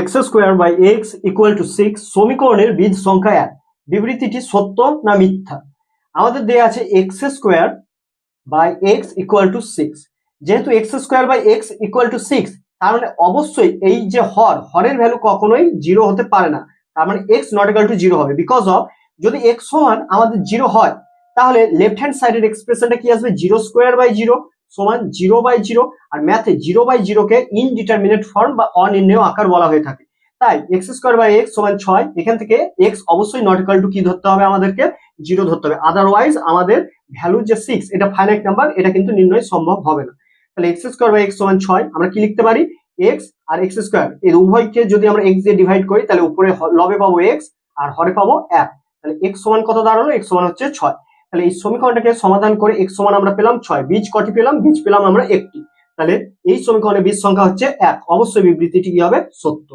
X square by x equal to six সমীকরণের বীজ সংখ্যা এক। বিবৃতিটি সত্য না মিথ্যা? আমাদের দেয়া আছে x square by x equal to six যেহেতু x square by x equal to six তার মানে অবশ্যই এই যে হর, হরের ভ্যালু কখনোই জিরো হতে পারে না। তার মানে x not equal to zero হবে। বিকজ অফ যদি এক্স সমান আমাদের জিরো হয়, তাহলে লেফট হ্যান্ড সাইডের এক্সপ্রেশনটা কি আসবে? জিরো স্কোয়ার বাই জিরো সমান জিরো বাই জিরো আর ম্যাথে জিরো বাই জিরোকে ইনডিটারমিনেট ফর্ম বা অনির্ণয় আকার বলা হয়ে থাকে। তাই এক্স স্কোয়ার বাই এক্স সমান ছয়, এখান থেকে এক্স অবশ্যই নট ইকাল টু কি ধরতে হবে আমাদেরকে? জিরো ধরতে হবে। আদারওয়াইজ আমাদের ভ্যালু যে সিক্স এটা ফাইনাইট নাম্বার এটা কিন্তু নির্ণয় সম্ভব হবে না। তাহলে এক্স স্কোয়ার বাই এক্স সমান ছয়, আমরা কি লিখতে পারি? এক্স আর এক্স স্কোয়ার এই উভয়কে যদি আমরা এক্স দিয়ে ডিভাইড করি, তাহলে উপরে লবে পাবো এক্স আর হরে পাবো এক। তাহলে এক্স সমান কত দাঁড়াল? এক্স সমান হচ্ছে ছয়। তাহলে এই সমীকরণটাকে সমাধান করে এক সমান আমরা পেলাম ছয়, বীজ কটি পেলাম? বীজ পেলাম আমরা একটি। তাহলে এই সমীকরণের বীজ সংখ্যা হচ্ছে এক। অবশ্যই বিবৃতিটি কি হবে? সত্য।